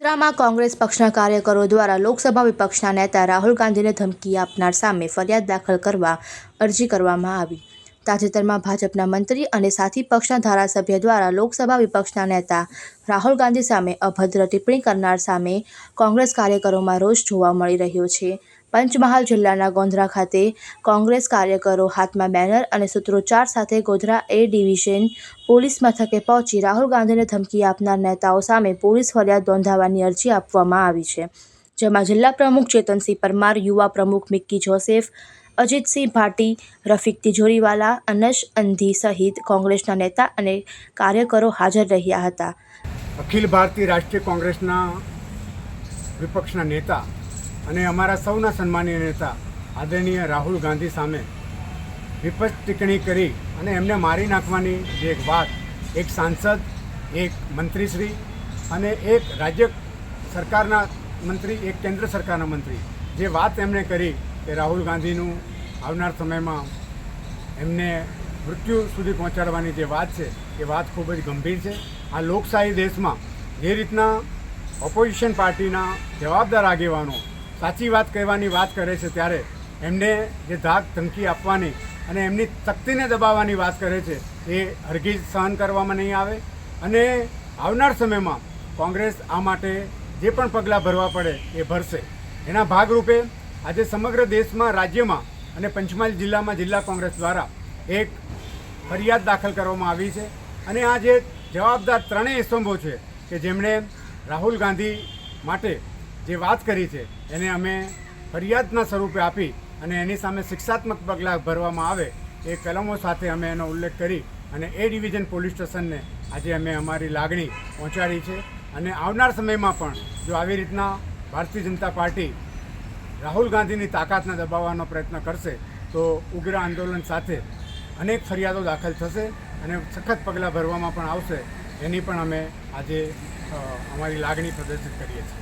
વડોદરામાં કોંગ્રેસ પક્ષના કાર્યકરો દ્વારા લોકસભા વિપક્ષના નેતા રાહુલ ગાંધીને ધમકી આપનાર સામે ફરિયાદ દાખલ કરવા અરજી કરવામાં આવી. તાજેતરમાં ભાજપના મંત્રી અને સાથી પક્ષના ધારાસભ્ય દ્વારા લોકસભા વિપક્ષના નેતા રાહુલ ગાંધી સામે અભદ્ર ટિપ્પણી કરનાર સામે કોંગ્રેસ કાર્યકરોમાં રોષ જોવા મળી રહ્યો છે. પંચમહાલ જિલ્લાના ગોંધરા ખાતે કોંગ્રેસ કાર્યકરો હાથમાં બેનર અને સૂત્રોચ્ચાર સાથે ગોધરા એ ડિવિઝન પોલીસ મથકે પહોંચી રાહુલ ગાંધીને ધમકી આપનાર નેતાઓ સામે પોલીસ ફરિયાદ નોંધાવવાની અરજી આપવામાં આવી છે, જેમાં જિલ્લા પ્રમુખ ચેતનસિંહ પરમાર, યુવા પ્રમુખ મિક્કી જોસેફ અજીતસિંહ ભાટી, રફીક તિજોરીવાલા, અનશ અંધી સહિત કોંગ્રેસના નેતા અને કાર્યકરો હાજર રહ્યા હતા. અખિલ ભારતીય રાષ્ટ્રીય કોંગ્રેસના વિપક્ષના નેતા અને અમારા સૌના સન્માનીય નેતા આદરણીય રાહુલ ગાંધી સામે વિપક્ષ ટિપ્પણી કરી અને એમને મારી નાખવાની જે એક વાત, એક સાંસદ, એક મંત્રીશ્રી અને એક રાજ્ય સરકારના મંત્રી, એક કેન્દ્ર સરકારના મંત્રી, જે વાત એમણે કરી કે રાહુલ ગાંધીનું આવનાર સમયમાં એમને મૃત્યુ સુધી પહોંચાડવાની જે વાત છે, એ વાત ખૂબ જ ગંભીર છે. આ લોકશાહી દેશમાં જે રીતના ઓપોઝિશન પાર્ટીના જવાબદાર આગેવાનો સાચી વાત કહેવાની વાત કરે છે ત્યારે એમને જે ધાક ધમકી આપવાની અને એમની તકતીને દબાવવાની વાત કરે છે, એ હરગીજ સહન કરવામાં નહીં આવે. અને આવનાર સમયમાં કોંગ્રેસ આ માટે જે પણ પગલાં ભરવા પડે એ ભરશે. એના ભાગરૂપે આજે સમગ્ર દેશમાં, રાજ્યમાં અને પંચમહાલ જિલ્લામાં જિલ્લા કોંગ્રેસ દ્વારા એક ફરિયાદ દાખલ કરવામાં આવી છે. અને આ જે જવાબદાર ત્રણેય સ્તંભો છે કે જેમણે રાહુલ ગાંધી માટે જે વાત કરી છે, એને અમે ફરિયાદના સ્વરૂપે આપી અને એની સામે શિક્ષાત્મક પગલાં ભરવામાં આવે એ કલમો સાથે અમે એનો ઉલ્લેખ કરી અને એ ડિવિઝન પોલીસ સ્ટેશનને આજે અમે અમારી લાગણી પહોંચાડી છે. અને આવનાર સમયમાં પણ જો આવી રીતના ભારતીય જનતા પાર્ટી રાહુલ ગાંધીની તાકાતને દબાવવાનો પ્રયત્ન કરશે તો ઉગ્ર આંદોલન સાથે અનેક ફરિયાદો દાખલ થશે અને સખત પગલાં ભરવામાં પણ આવશે. એની પણ અમે આજે અમારી લાગણી પ્રદર્શિત કરીએ છીએ.